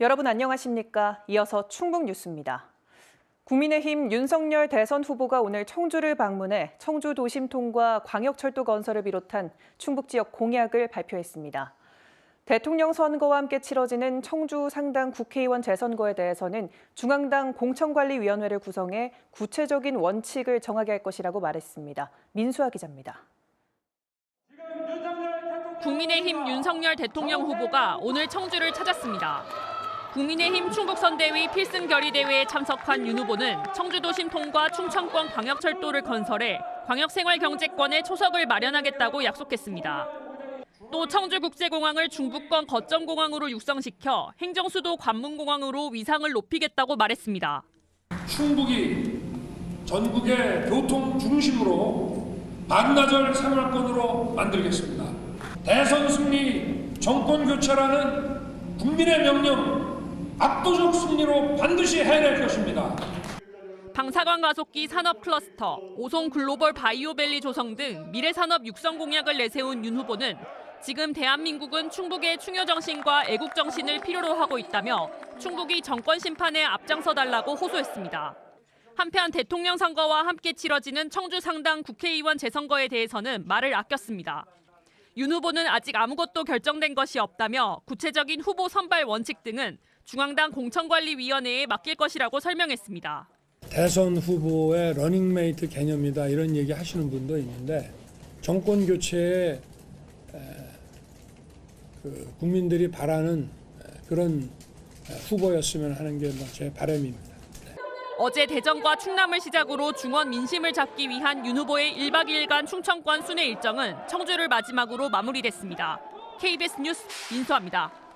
여러분 안녕하십니까? 이어서 충북 뉴스입니다. 국민의힘 윤석열 대선 후보가 오늘 청주를 방문해 청주 도심통과 광역철도 건설을 비롯한 충북 지역 공약을 발표했습니다. 대통령 선거와 함께 치러지는 청주 상당 국회의원 재선거에 대해서는 중앙당 공천관리위원회를 구성해 구체적인 원칙을 정하게 할 것이라고 말했습니다. 민수아 기자입니다. 국민의힘 윤석열 대통령 후보가 오늘 청주를 찾았습니다. 국민의힘 충북선대위 필승 결의 대회에 참석한 윤 후보는 청주도심 통과 충청권 광역철도를 건설해 광역생활경제권의 초석을 마련하겠다고 약속했습니다. 또 청주국제공항을 중부권 거점공항으로 육성시켜 행정수도 관문공항으로 위상을 높이겠다고 말했습니다. 충북이 전국의 교통 중심으로 반나절 생활권으로 만들겠습니다. 대선 승리, 정권 교체라는 국민의 명령 압도적 승리로 반드시 해낼 것입니다. 방사광 가속기 산업 클러스터, 오송 글로벌 바이오밸리 조성 등 미래 산업 육성 공약을 내세운 윤 후보는 지금 대한민국은 충북의 충효 정신과 애국 정신을 필요로 하고 있다며 충북이 정권 심판에 앞장서 달라고 호소했습니다. 한편 대통령 선거와 함께 치러지는 청주 상당 국회의원 재선거에 대해서는 말을 아꼈습니다. 윤 후보는 아직 아무것도 결정된 것이 없다며 구체적인 후보 선발 원칙 등은 중앙당 공천관리위원회에 맡길 것이라고 설명했습니다. 대선 후보의 러닝메이트 개념이다 이런 얘기 하시는 분도 있는데 정권 교체에 에, 그 국민들이 바라는 에, 그런 에, 후보였으면 하는 게 제 바람입니다. 어제 대전과 충남을 시작으로 중원 민심을 잡기 위한 윤 후보의 1박 2일간 충청권 순회 일정은 청주를 마지막으로 마무리됐습니다. KBS 뉴스 민수아입니다.